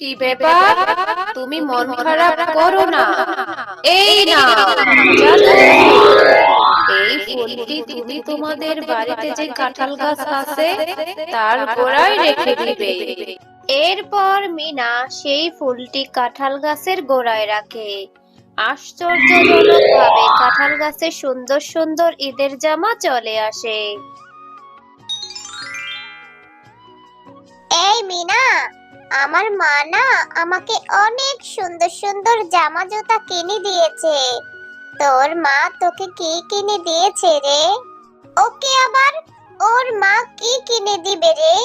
কি ব্যাপার? তুমি মন খারাপ করো না। এই না এই ফুলটি তুমি তোমাদের বাড়িতে যে কাঁঠাল গাছ আছে, তার গোড়ায় রেখে দিবে। এরপর মিনা সেই ফুলটি কাঁঠাল গাছের গোড়ায় রাখে। কাঁঠাল গাছে সুন্দর সুন্দর ঈদের জামা চলে আসে। এই মিনা আমার মা না আমাকে অনেক সুন্দর সুন্দর জামা জুতা কিনে দিয়েছে। তোর মা তোকে কি কিনে দিয়েছে রে? ওকে আবার ওর মা কি কিনে দিবে রে?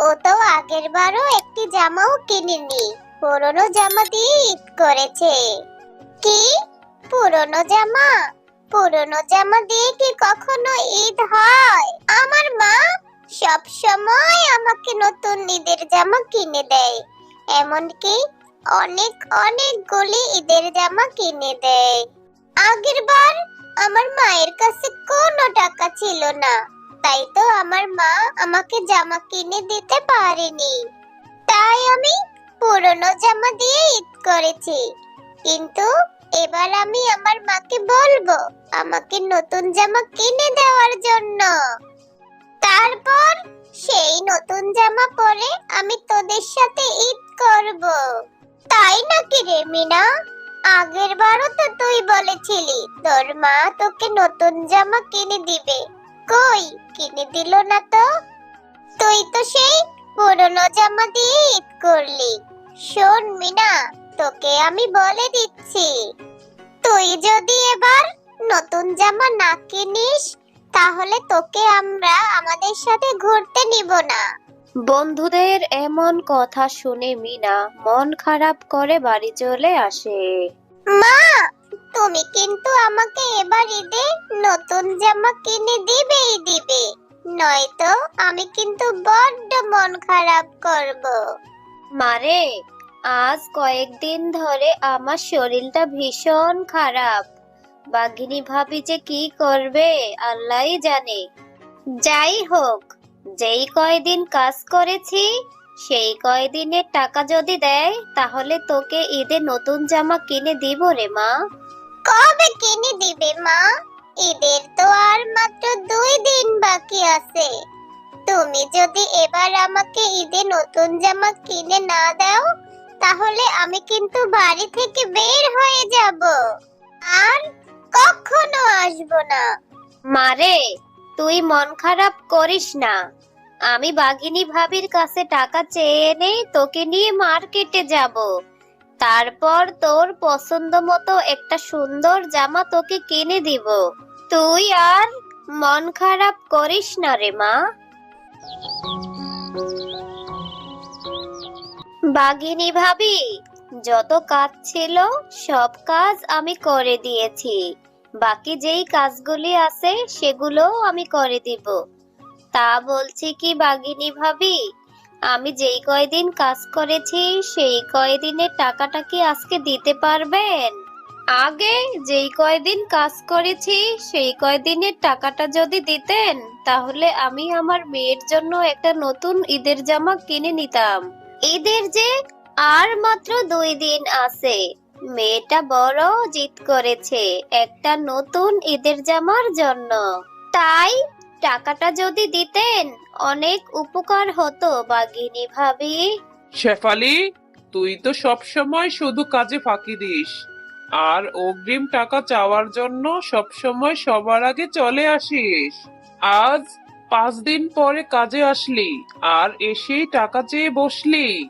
ও তো আগের বারও একটি জামাও কিনেনি, পুরনো জামা দিয়ে ঈদ করেছে। কি? পুরনো জামা? পুরনো জামা দিয়ে কি কখনো ঈদ হয়? আমার মা সব সময় আমাকে নতুন ঈদের জামা কিনে দেয়। এমনকি অনেক অনেকগুলি ঈদের জামা কিনে দেয়। আগের বার আমার মায়ের কাছে কোনো টাকা ছিল না। তাই তো আমার মা আমাকে জামা কিনে দিতে পারেনি। তাই আমি পুরনো জামা দিয়ে ঈদ করেছি। কিন্তু এবার আমি আমার মাকে বলব, আমাকে নতুন জামা কিনে দেওয়ার জন্য। তারপর সেই নতুন জামা পরে আমি তোদের সাথে ঈদ করব। তাই নাকি রে মিনা? আগের বারও তো তুই বলেছিলি, তোর মা তোকে নতুন জামা কিনে দিবে। কই, কিনে দিল না তো? তুই তো সেই পুরনো জামা দিয়ে ঈদ করলি। শোন মিনা, তোকে আমি বলে দিচ্ছি। তুই যদি এবার নতুন জামা না কিনিস তাহলে তোকে আমরা আমাদের সাথে ঘুরতে নিব না। বন্ধুদের এমন কথা শুনে মিনা মন খারাপ করে বাড়ি চলে আসে। মা তুমি কিন্তু আমাকে এবার ঈদে নতুন জামা কিনে দিবেই দিবে। নয়তো আমি কিন্তু বড্ড মন খারাপ করব। মারে আজ কয়েকদিন ধরে আমার শরীরটা ভীষণ খারাপ। বাঘিনী ভাবি যে কি করবে আল্লাহই জানে। যাই হোক, যেই কয়দিন কাজ করেছি, সেই কয়দিনের টাকা যদি দেয়, তাহলে তোকে ঈদে নতুন জামা কিনে দিব রে মা। কবে কিনে দিবে মা? ঈদের তো আর মাত্র দুই দিন বাকি আছে। তুমি যদি এবার আমাকে ঈদে নতুন জামা কিনে না দাও, তাহলে আমি কিন্তু বাড়ি থেকে বের হয়ে যাব। আর কখনো আসব না? মারে, তুই মন খারাপ করিস না। আমি বাঘিনী ভাবির কাছে টাকা চেয়ে এনে তোকে নিয়ে মার্কেটে যাব। তারপর তোর পছন্দ মতো একটা সুন্দর জামা তোকে কিনে দিব। তুই আর মন খারাপ করিস না রে মা। বাঘিনী ভাবি, যত কাজ ছিল সব কাজ আমি করে দিয়েছি। বাকি যেই কাজগুলি আছে সেগুলো আমি করে দিব। তা বলছি কি বাগিনী ভাবি, আমি যেই কয়দিন কাজ করেছি, সেই কয়দিনের টাকাটা কি আজকে দিতে পারবেন? আগে যেই কয়দিন কাজ করেছি, সেই কয়দিনের টাকাটা যদি দিতেন, তাহলে আমি আমার মেয়ের জন্য একটা নতুন ঈদের জামা কিনে নিতাম। ঈদের যে আর মাত্র দুই দিন আছে। মেয়েটা বড় জিত করেছে একটা নতুন ঈদের জামার জন্য। তাই টাকাটা যদি দিতেন, অনেক উপকার হতো বাগিনী ভাবি। শেফালি, তুই তো সব সময় শুধু কাজে ফাঁকি দিস। আর অগ্রিম টাকা চাওয়ার জন্য সব সময় সবার আগে চলে আসিস। আজ পাঁচ দিন পরে কাজে আসলি, আর এসেই টাকা চেয়ে বসলি।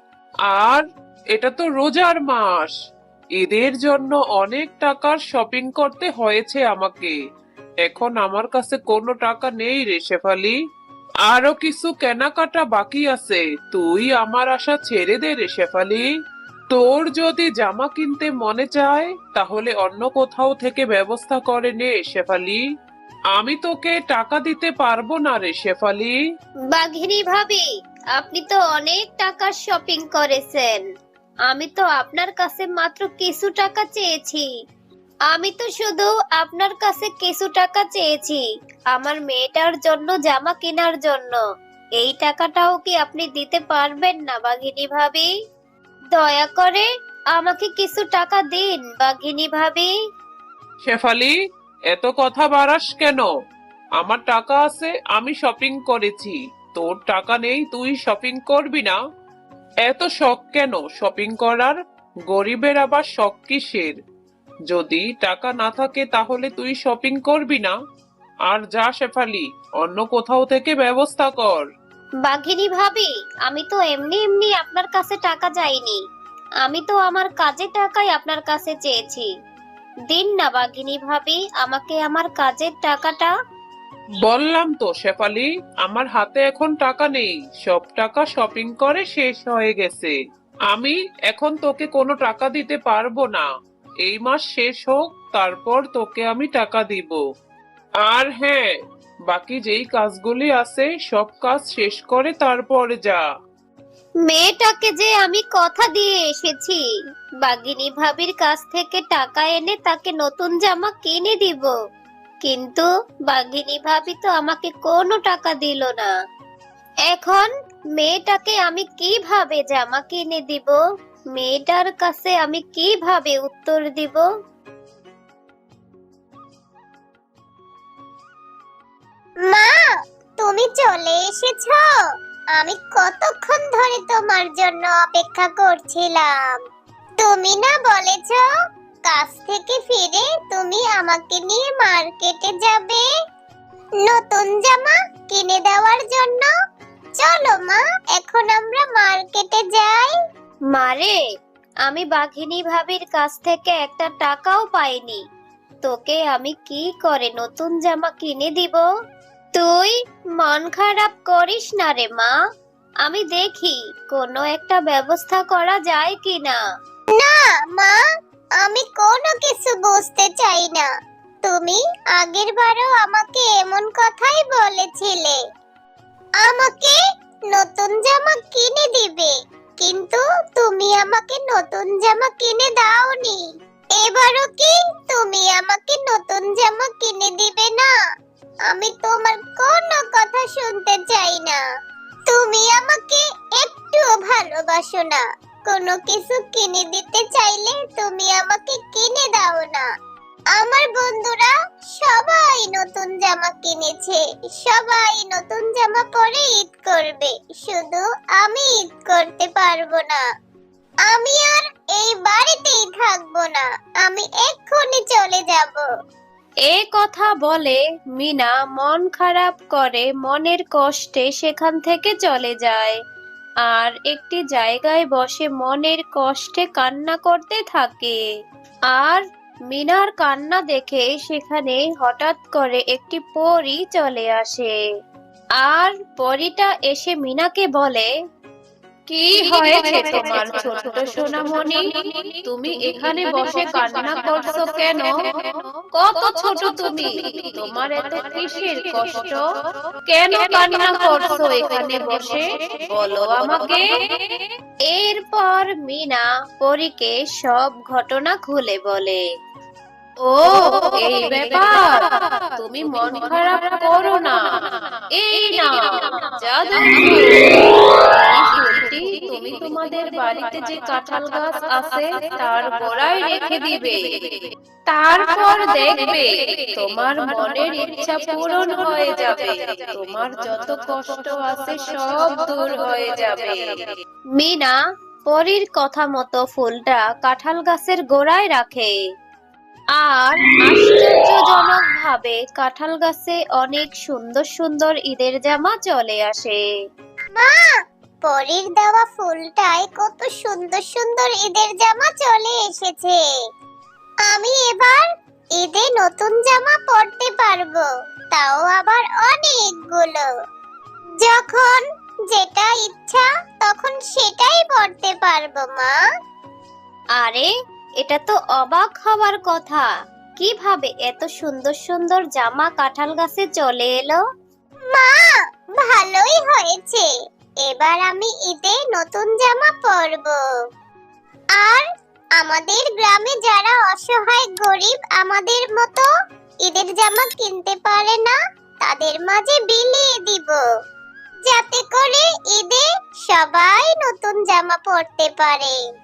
আর এটা তো রোজার মাস। ঈদের জন্য অনেক টাকার শপিং করতে হয়েছে আমাকে। এখন আমার কাছে কোনো টাকা নেই রে শেফালি। আরও কিছু কেনাকাটা বাকি আছে। তুই আমার আশা ছেড়ে দে রে শেফালি। তোর যদি জামা কিনতে মনে চায়, তাহলে অন্য কোথাও থেকে ব্যবস্থা করে নে শেফালি। আমি তোকে টাকা দিতে পারব না রে শেফালি। বাঘিনী ভাবি, আপনি তো অনেক টাকার শপিং করেছেন। আমি তো আপনার কাছে মাত্র কিছু টাকা চেয়েছি। আমি তো শুধু আপনার কাছে কিছু টাকা চেয়েছি, আমার মেয়েটার জন্য, জামা কেনার জন্য। এই টাকাটাও কি আপনি দিতে পারবেন না, বাঘিনী ভাবি? দয়া করে আমাকে কিছু টাকা দিন, বাঘিনী ভাবি। শেফালি, এত কথা বাড়াস কেন? আমার টাকা আছে, আমি শপিং করেছি। তোর টাকা নেই, তুই শপিং করবি না। এত শখ কেন? শপিং করার? গরিবের আবার শখ কিসের? যদি টাকা না থাকে তাহলে তুই শপিং করবি না। আর যা শেফালি, অন্য কোথাও থেকে ব্যবস্থা কর। বাঘিনী ভাবি, আমি তো এমনি এমনি আপনার কাছে টাকা চাইনি আমি তো আমার কাজের টাকাই আপনার কাছে চেয়েছি। দিন না বাঘিনী ভাবি, আমাকে আমার কাজের টাকাটা বললাম তো, শেফালি, আমার হাতে এখন টাকা নেই। সব টাকা শপিং করে শেষ হয়ে গেছে। আমি এখন তোকে কোনো টাকা দিতে পারব না। এই মাস শেষ হোক, তারপর তোকে আমি টাকা দিব। আর হ্যাঁ বাকি যেই কাজগুলি আছে, সব কাজ শেষ করে তারপরে যা। মেয়েটাকে যে আমি কথা দিয়ে এসেছি, বাগিনী ভাবির কাছ থেকে টাকা এনে তাকে নতুন জামা কিনে দিব। কিন্তু বাগিনী ভাবি তো আমাকে কোনো টাকা দিল না। এখন মেয়েটাকে আমি কীভাবে জামা কিনে দিব? মেয়েটার কাছে আমি কীভাবে উত্তর দিব? মা, তুমি চলে এসেছ। আমি কতক্ষণ ধরে তোমার জন্য অপেক্ষা করছিলাম। তুমি না বলেছ কাজ থেকে ফিরে তুমি আমাকে নিয়ে মার্কেটে যাবে। নতুন জামা কিনে দেওয়ার জন্য। চলো মা এখন আমরা মার্কেটে যাই। মারে আমি বাঘিনী ভাবির কাছ থেকে একটা টাকাও পাইনি। তোকে আমি কি করে নতুন জামা কিনে দিব? তুই মন খারাপ করিস না রে মা। আমি দেখি কোনো একটা ব্যবস্থা করা যায় কিনা। না মা আমি কোনো কিছু বুঝতে চাই না। তুমি আগের বারও আমাকে এমন কথাই বলেছিলে। আমাকে নতুন জামা কিনে দিবে, কিন্তু তুমি আমাকে নতুন জামা কিনে দাওনি। এবারও কি তুমি আমাকে নতুন জামা কিনে দিবে না? আমি তোমার কোনো কথা শুনতে চাই না। তুমি আমাকে একটুও ভালোবাসো না। কোনো কিছু কিনে দিতে চাইলে তুমি আমাকে কিনে দাও না। আমার বন্ধুরা সবাই নতুন জামা কিনেছে। সবাই নতুন জামা পরে ঈদ করবে। শুধু আমি ঈদ করতে পারব না। আমি আর এই বাড়িতেই থাকব না। আমি এক্ষুনি চলে যাব। এ কথা বলে মিনা মন খারাপ করে মনের কষ্টে সেখান থেকে চলে যায়। আর একটি জায়গায় বসে মনের কষ্টে কান্না করতে থাকে। আর মিনার কান্না দেখে সেখানে হঠাৎ করে একটি পরী চলে আসে। আর পরীটা এসে মিনাকে বলে কি হয়েছে তোমার ছোট্ট সোনামণি? তুমি এখানে বসে কান্না করছ কেন? কত ছোট তুমি? তোমার এত কিসের কষ্ট? কেন কান্না করছ এখানে বসে? বলো আমাকে? এরপর মিনা পরীকে সব ঘটনা খুলে বলে। ও এই ব্যাপার তুমি মন খারাপ করো না। এই না জাদু। তুমি তোমাদের বাড়িতে যে কাঁঠাল গাছ আছে তার গোড়ায় রেখে দিবে। তারপর দেখবে তোমার মনের ইচ্ছা পূরণ হয়ে যাবে। তোমার যত কষ্ট আছে সব দূর হয়ে যাবে। মিনা পরীর কথা মতো ফুলটা কাঁঠাল গাছের গোড়ায় রাখে। আর আশ্চর্যজনক ভাবে কাঁঠাল গাছে অনেক সুন্দর সুন্দর ঈদের জামা চলে আসে। মা পরীর দেওয়া ফুলটায় কত সুন্দর সুন্দর ঈদের জামা চলে এসেছে। আমি এবার ঈদে নতুন জামা পরতে পারব তাও আবার অনেকগুলো। যখন যেটা ইচ্ছা তখন সেটাই পরতে পারব মা। আরে এটা তো অবাক হওয়ার কথা। কীভাবে এত সুন্দর সুন্দর জামা কাঁঠাল গাছে চলে এলো? মা, ভালোই হয়েছে। এবার আমি ঈদে নতুন জামা পরবো। আর আমাদের গ্রামে যারা অসহায়, গরিব, আমাদের মতো ঈদের জামা কিনতে পারে না, তাদের মাঝে বিলিয়ে দিব। যাতে করে ঈদে সবাই নতুন জামা পরতে পারে।